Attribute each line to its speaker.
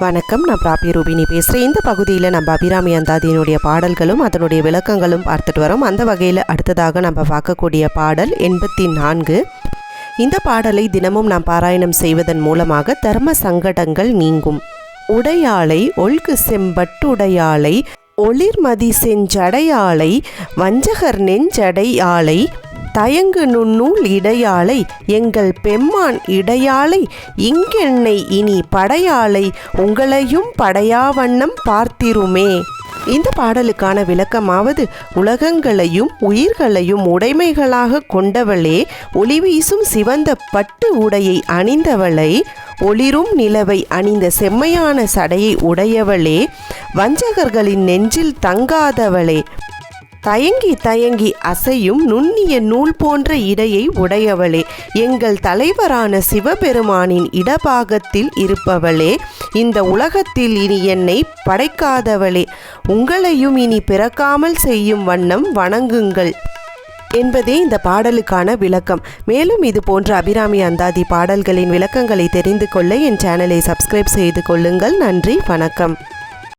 Speaker 1: வணக்கம். நான் பிராபி ரூபினி பேசுகிறேன் இந்த பகுதியில் நம்ம அபிராமி அந்தாதியினுடைய பாடல்களும் அதனுடைய விளக்கங்களும் பார்த்துட்டு வரோம். அந்த வகையில் அடுத்ததாக நம்ம பார்க்கக்கூடிய பாடல் எண்பத்தி நான்கு. இந்த பாடலை தினமும் நாம் பாராயணம் செய்வதன் மூலமாக தர்ம சங்கடங்கள் நீங்கும். உடையாளை ஒல்கு செம்பட்டுடையாளை ஒளிர்மதி செஞ்சடையாளை வஞ்சகர் நெஞ்சடையாளை தயங்கு நுண்ணூல் இடையாளை எங்கள் பெம்மான் இடையாளை இங்கென்னை இனி படையாளை உங்களையும் படையாவண்ணம் பார்த்திருமே. இந்த பாடலுக்கான விளக்கமாவது உலகங்களையும் உயிர்களையும் உடைமைகளாக கொண்டவளே ஒளி வீசும் சிவந்த பட்டு உடையை அணிந்தவளை ஒளிரும் நிலவை அணிந்த செம்மையான சடையை உடையவளே வஞ்சகர்களின் நெஞ்சில் தங்காதவளே. தயங்கி தயங்கி அசையும் நுண்ணிய நூல் போன்ற இடையை உடையவளே. எங்கள் தலைவரான சிவபெருமானின் இடபாகத்தில் இருப்பவளே இந்த உலகத்தில் இனி என்னை படைக்காதவளே. உங்களையும் இனி பிறக்காமல் செய்யும் வண்ணம் வணங்குங்கள் என்பதே இந்த பாடலுக்கான விளக்கம். மேலும் இது போன்ற அபிராமி அந்தாதி பாடல்களின் விளக்கங்களை தெரிந்து கொள்ள என் சேனலை சப்ஸ்கிரைப் செய்து கொள்ளுங்கள். நன்றி வணக்கம்.